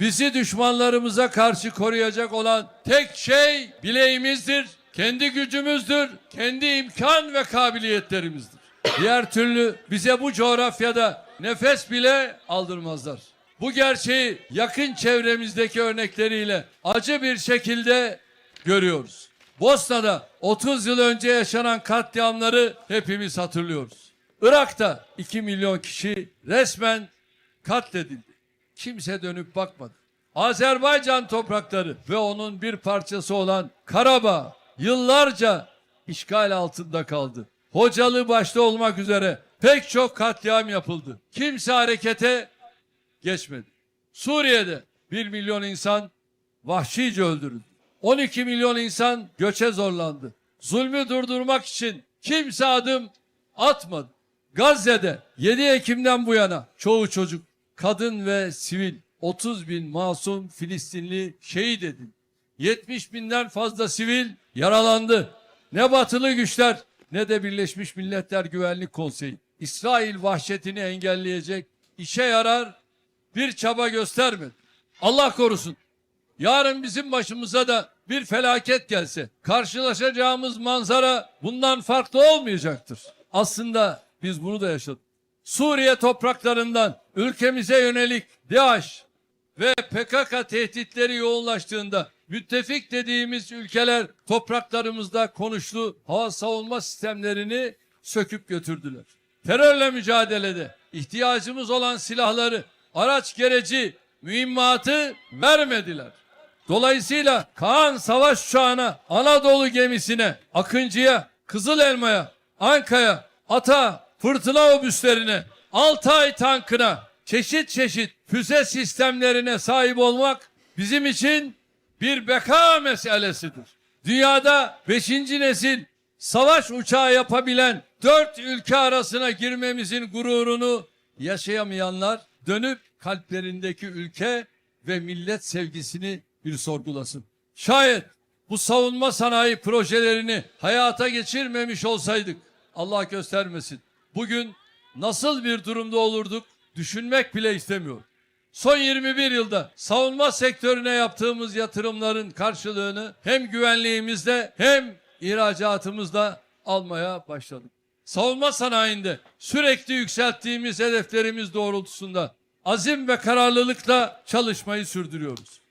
Bizi düşmanlarımıza karşı koruyacak olan tek şey bileğimizdir, kendi gücümüzdür, kendi imkan ve kabiliyetlerimizdir. Diğer türlü bize bu coğrafyada nefes bile aldırmazlar. Bu gerçeği yakın çevremizdeki örnekleriyle acı bir şekilde görüyoruz. Bosna'da 30 yıl önce yaşanan katliamları hepimiz hatırlıyoruz. Irak'ta 2 milyon kişi resmen katledildi. Kimse dönüp bakmadı. Azerbaycan toprakları ve onun bir parçası olan Karabağ yıllarca işgal altında kaldı. Hocalı başta olmak üzere pek çok katliam yapıldı. Kimse harekete geçmedi. Suriye'de 1 milyon insan vahşice öldürüldü. 12 milyon insan göçe zorlandı. Zulmü durdurmak için kimse adım atmadı. Gazze'de 7 Ekim'den bu yana çoğu çocuk, kadın ve sivil 30 bin masum Filistinli şehit edildi. 70 binden fazla sivil yaralandı. Ne batılı güçler ne de Birleşmiş Milletler Güvenlik Konseyi İsrail vahşetini engelleyecek işe yarar bir çaba göstermedi. Allah korusun. Yarın bizim başımıza da bir felaket gelse karşılaşacağımız manzara bundan farklı olmayacaktır. Aslında biz bunu da yaşadık. Suriye topraklarından ülkemize yönelik DAEŞ ve PKK tehditleri yoğunlaştığında müttefik dediğimiz ülkeler topraklarımızda konuşlu hava savunma sistemlerini söküp götürdüler. Terörle mücadelede ihtiyacımız olan silahları, araç gereci, mühimmatı vermediler. Dolayısıyla Kaan savaş uçağına, Anadolu gemisine, Akıncı'ya, Kızıl Elma'ya, Anka'ya, Ata, fırtına obüslerine, Altay tankına, çeşit çeşit füze sistemlerine sahip olmak bizim için bir beka meselesidir. Dünyada 5. nesil savaş uçağı yapabilen dört ülke arasına girmemizin gururunu yaşayamayanlar dönüp kalplerindeki ülke ve millet sevgisini bir sorgulasın. Şayet bu savunma sanayi projelerini hayata geçirmemiş olsaydık Allah göstermesin. Bugün nasıl bir durumda olurduk düşünmek bile istemiyorum. Son 21 yılda savunma sektörüne yaptığımız yatırımların karşılığını hem güvenliğimizde hem ihracatımızda almaya başladık. Savunma sanayinde sürekli yükselttiğimiz hedeflerimiz doğrultusunda azim ve kararlılıkla çalışmayı sürdürüyoruz.